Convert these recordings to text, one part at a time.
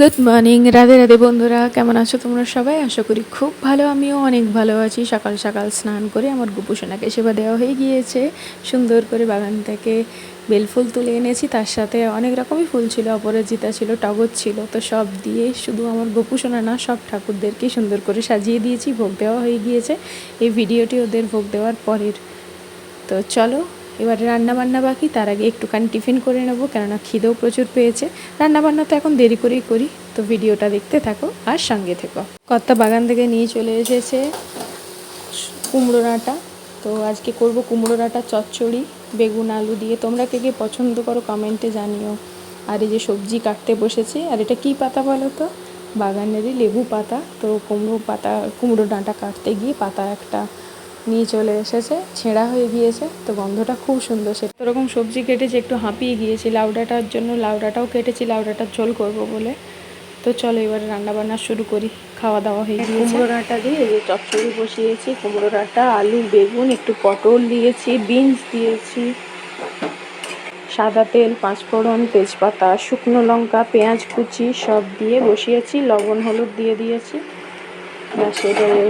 Good morning Radhe Radhe বন্ধুরা, কেমন আছো তোমরা সবাই? আশা করি খুব ভালো, আমিও অনেক ভালো আছি। সকাল সকাল স্নান করে আমার গুপুসোনাকে সেবা দেওয়া হয়ে গিয়েছে। সুন্দর করে বাগান থেকে বেলফুল তুলে এনেছি। তার সাথে অনেক রকমই ফুল ছিল, অপরাজিতা ছিল, টগর ছিল। তো সব দিয়ে শুধু আমার গোপুসোনা না, সব ঠাকুরদেরকে সুন্দর করে সাজিয়ে দিয়েছি, ভোগ দেওয়া হয়ে গিয়েছে। এই ভিডিওটি ওদের ভোগ দেওয়ার পরের। তো চলো এবার রান্না বান্না বাকি, তার আগে একটুখানি টিফিন করে নেব, কেননা খিদেও প্রচুর পেয়েছে। রান্নাবান্না তো এখন দেরি করেই করি, তো ভিডিওটা দেখতে থাকো আর সঙ্গে থেকো। কর্তা বাগান থেকে নিয়ে চলে এসেছে কুমড়ো ডাঁটা। তো আজকে করব কুমড়ো ডাঁটা, চচ্চড়ি, বেগুন, আলু দিয়ে। তোমরা কে কে পছন্দ করো কমেন্টে জানিও। আর এই যে সবজি কাটতে বসেছি, আর এটা কি পাতা বলো তো? বাগানেরই লেবু পাতা। তো কুমড়ো পাতা, কুমড়ো ডাঁটা কাটতে গিয়ে পাতা একটা নিয়ে চলে এসেছে ছেঁড়া হয়ে গিয়েছে তো গন্ধটা খুব সুন্দর সে রকম সবজি কেটেছি একটু হাঁপিয়ে গিয়েছি লাউডাটার জন্য লাউডাটাও কেটেছি লাউডাটার ঝোল করব বলে। তো চলো এবারে রান্না বান্না শুরু করি খাওয়া দাওয়া হয়ে গিয়েছে। কুমড়ো ডাঁটা দিয়ে এই যে চচ্চড়ি বসিয়েছি কুমড়ো ডাঁটা আলু বেগুন একটু পটল দিয়েছি বিনস দিয়েছি সাদা তেল পাঁচফোড়ন তেজপাতা শুকনো লঙ্কা পেঁয়াজ কুচি সব দিয়ে বসিয়েছি লবণ হলুদ দিয়ে দিয়েছি। ব্যাস এবারে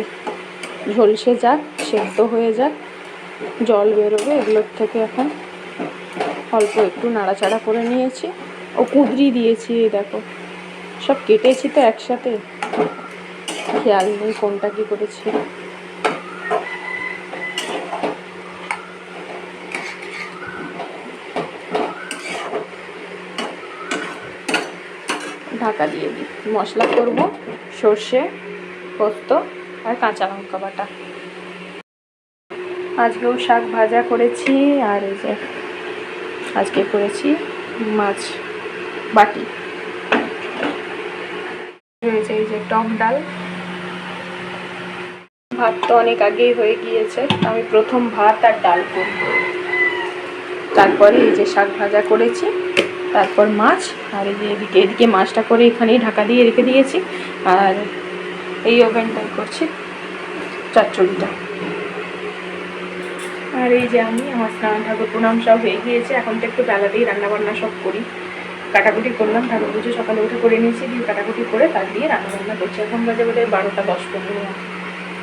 ঝলসে যাক, সেদ্ধ হয়ে যাক, জল বেরোবে, এগুলোর থেকে এখন অল্প একটু নাড়াচাড়া করে নিয়েছি। ও কুদরি দিয়েছি, এই দেখো। সব কেটেছি তো একসাথে। খেয়াল নেই কোনটা কি করেছি। ঢাকা দিয়ে দিই। মশলা করব, সর্ষে, পোস্ত আর কাঁচা লঙ্কা বাটা। আজকেও শাক ভাজা করেছি, আর এই যে আজকে করেছি মাছ বাটি। রয়েছে এই যে টক ডাল। ভাত তো অনেক আগেই হয়ে গিয়েছে, আমি প্রথম ভাত আর ডাল করব। তারপরে এই যে শাক ভাজা করেছি, তারপর মাছ, আর এই যে এদিকে এদিকে মাছটা করে এখানেই ঢাকা দিয়ে রেখে দিয়েছি। আর এই ওভেনটাই করছি চচ্চড়িটা আর এই যে আমি আমার স্নান ঠাকুর প্রণাম সব হয়ে গিয়েছে এখন তো একটু বেলাতেই রান্না বান্না সব করি। কাটাকুটি করলাম ঠাকুর পুজো সকালে উঠে করে নিয়েছি দিয়ে কাটাকুটি করে তার দিয়ে রান্নাবান্না করছি। এখন বাজে বোধ বারোটা দশ পনেরো।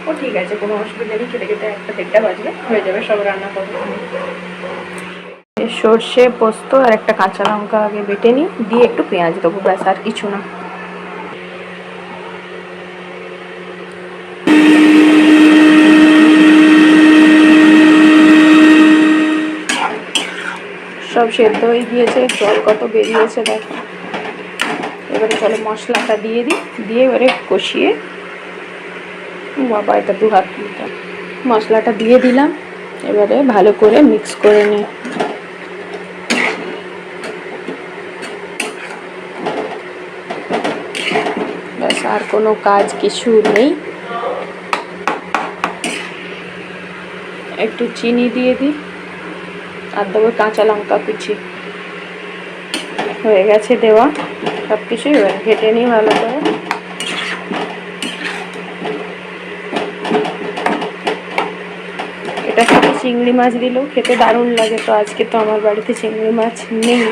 ও ঠিক আছে কোনো অসুবিধা নেই কেটে কেটে একটা দেড়টা বাজবে হয়ে যাবে সব রান্না করব সর্ষে পোস্ত আর একটা কাঁচা লঙ্কা আগে বেটে নিই দিয়ে একটু পেঁয়াজ দেবো ব্যাস আর কিছু না। সব সেদ্ধ হয়ে গিয়েছে, জল কত বেরিয়েছে দেখো। এবারে চলো মশলাটা দিয়ে দিই, দিয়ে এবারে কষিয়ে। বাবা, এটা দু হাত মশলাটা দিয়ে দিলাম, এবারে ভালো করে মিক্স করে নিই ব্যাস, আর কোনো কাজ কিছু নেই। একটু চিনি দিয়ে দিই। আর দেবো কাঁচা লঙ্কা কুচি। হয়ে গেছে দেওয়া। সব কিছুই ঘেটে নিই ভালো করে। এটার সাথে চিংড়ি মাছ দিলেও খেতে দারুণ লাগে তো, আজকে তো আমার বাড়িতে চিংড়ি মাছ নেই।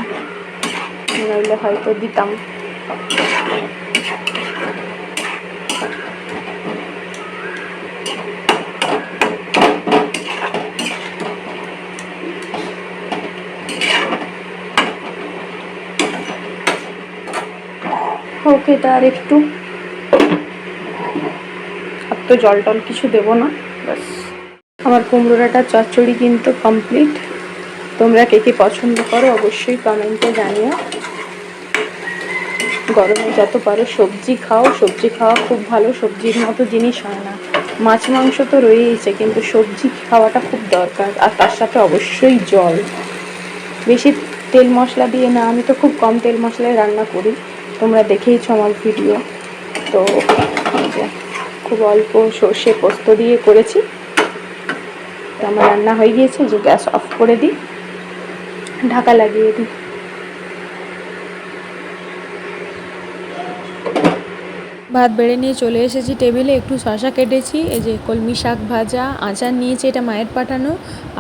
নইলে হয়তো দিতাম। ওকে তার একটু। আর তো জল টল কিছু দেবো না, ব্যাস। আমার কুমড়োটা চচ্চড়ি কিন্তু কমপ্লিট তোমরা কে কে পছন্দ করো অবশ্যই কমেন্টে জানিও। গরমে যত পারো সবজি খাও, সবজি খাওয়া খুব ভালো, সবজির মতো জিনিস হয় না। মাছ, মাংস তো রয়েইছে, কিন্তু সবজি খাওয়াটা খুব দরকার, আর তার সাথে অবশ্যই জল। বেশি তেল মশলা দিয়ে না, আমি তো খুব কম তেল মশলায় রান্না করি। তোমরা দেখেইছো আমার ভিডিও। তো খুব অল্প সর্ষে পোস্ত দিয়ে করেছি। তো আমার রান্না হয়ে গিয়েছে, যে গ্যাস অফ করে দিই। ঢাকা লাগিয়ে দিই। ভাত বেড়ে নিয়ে চলে এসেছি টেবিলে, একটু শশা কেটেছি, এই যে কলমি শাক ভাজা, আচার নিয়েছি, এটা মায়ের পাঠানো।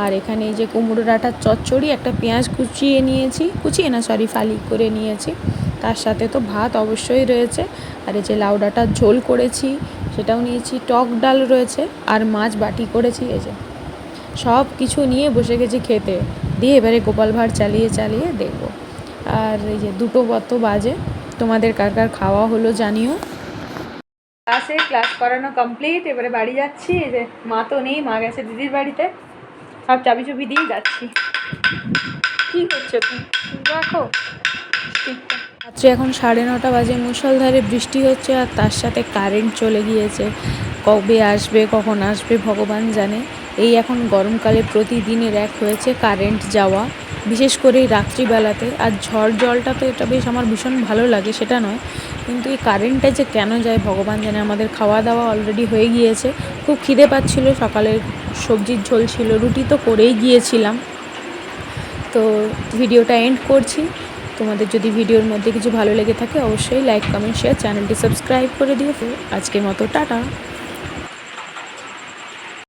আর এখানে এই যে কুমড়ো ডাঁটার চচ্চড়ি, একটা পেঁয়াজ কুচিয়ে নিয়েছি, কুচিয়ে না সরি ফালি করে নিয়েছি। তার সাথে তো ভাত অবশ্যই রয়েছে। আর এই যে লাউ ডাঁটার ঝোল করেছি সেটাও নিয়েছি। টক ডাল রয়েছে আর মাছ বাটি করেছি এই যে। সব কিছু নিয়ে বসে গেছি খেতে। দিয়ে এবারে গোপাল ভাঁড় চালিয়ে চালিয়ে দেখব। আর এই যে দুটো কত বাজে তোমাদের কার কার খাওয়া হলো জানিও। ক্লাসে ক্লাস করানো কমপ্লিট এবারে বাড়ি যাচ্ছি। এই যে মা তো নেই মা গেছে দিদির বাড়িতে। সব চাবি চুবি দিয়ে যাচ্ছি। কি করছ তুমি? রাখো রাত্রে এখন সাড়ে নটা বাজে, মুষলধারে বৃষ্টি হচ্ছে আর তার সাথে কারেন্ট চলে গিয়েছে। কবে আসবে, কখন আসবে, ভগবান জানে। এই এখন গরমকালে প্রতিদিনের এক হয়েছে কারেন্ট যাওয়া। বিশেষ করে এই রাত্রিবেলাতে। আর ঝড় জলটা তো এটা বেশ আমার ভীষণ ভালো লাগে, সেটা নয়। কিন্তু এই কারেন্টটা যে কেন যায়, ভগবান জানে। আমাদের খাওয়া দাওয়া অলরেডি হয়ে গিয়েছে। খুব খিদে পাচ্ছিল সকালে সবজির ঝোল ছিল, রুটি তো করেই গিয়েছিলাম। তো ভিডিওটা এন্ড করছি। তোমাদের যদি ভিডিওর মধ্যে কিছু ভালো লেগে থাকে, অবশ্যই লাইক কমেন্ট শেয়ার চ্যানেলটি সাবস্ক্রাইব করে দিও। আজকের মতো, টাটা।